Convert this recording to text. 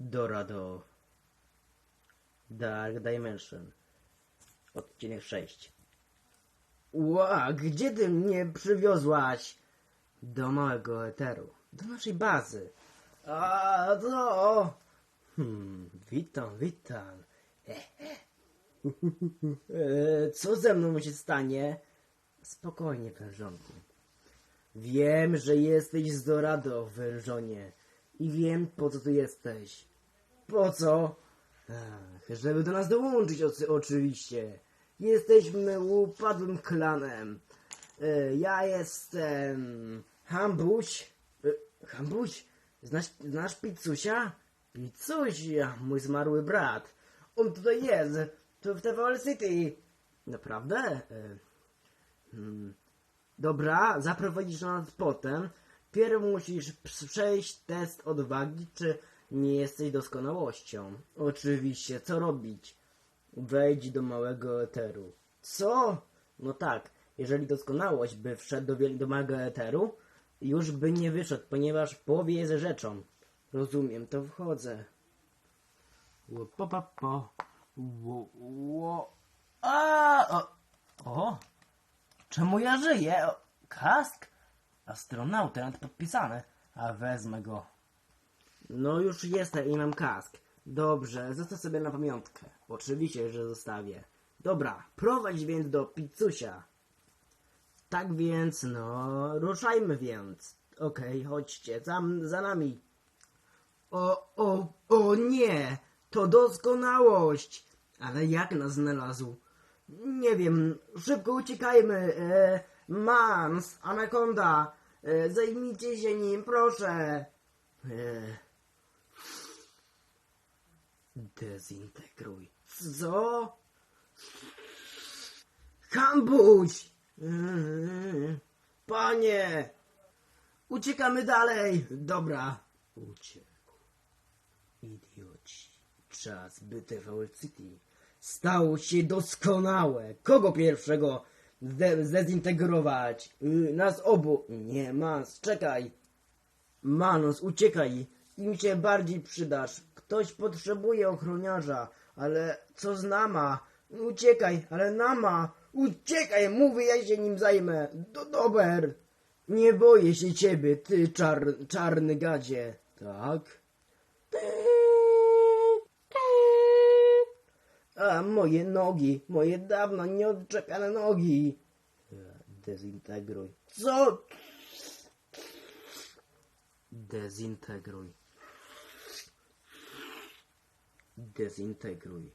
Dorado. Dark Dimension. Odcinek 6. Ła, gdzie ty mnie przywiozłaś? Do małego eteru. Do naszej bazy. A to... Hmm, witam, witam. E, Co ze mną się stanie? Spokojnie, wężonku. Wiem, że jesteś z Dorado, wężonie. I wiem, po co tu jesteś. Po co? Ach, żeby do nas dołączyć, oczywiście. Jesteśmy upadłym klanem. E, Ja jestem... Hambuś? E, Hambuś? Znasz, znasz Pizzusia? Pizzusia, mój zmarły brat. On tutaj jest. Tu w TVL City. Naprawdę? E, Hmm. Dobra, zaprowadzisz nas potem. Pierw musisz przejść test odwagi, czy nie jesteś doskonałością. Oczywiście, co robić? Wejdź do małego eteru. Co? No tak, jeżeli doskonałość by wszedł do, do małego eteru, już by nie wyszedł, ponieważ w połowie jest rzeczą. Rozumiem, to wchodzę. Po, po, po. Ło, ło. A, o, o. Czemu ja żyję? Kask? Astronautę podpisane. A wezmę go. No już jestem i mam kask. Dobrze, zostaw sobie na pamiątkę. Oczywiście, że zostawię. Dobra, prowadź więc do pizzusia. Tak więc, no, ruszajmy więc. Okej, chodźcie, za, za nami. O, o, o nie! To doskonałość! Ale jak nas znalazł? Nie wiem, szybko uciekajmy. E, Mans, Anakonda, e, zajmijcie się nim, proszę. E, dezintegruj. Co? Hambuś! E, Panie! Uciekamy dalej! Dobra. Uciekł. Idioci. Czas, by TVL City stało się doskonałe. Kogo pierwszego zdezintegrować? Y, Nas obu. Nie, Mans, czekaj. Manos, uciekaj. Im się bardziej przydasz. Ktoś potrzebuje ochroniarza, ale co z Nama? Uciekaj, ale Nama! Uciekaj, mówię, ja się nim zajmę. Do dober. Nie boję się ciebie, ty czar, czarny gadzie. Tak? Moje nogi, moje dawno nieodczepiane nogi. Dezintegruj. Co? Dezintegruj. Dezintegruj.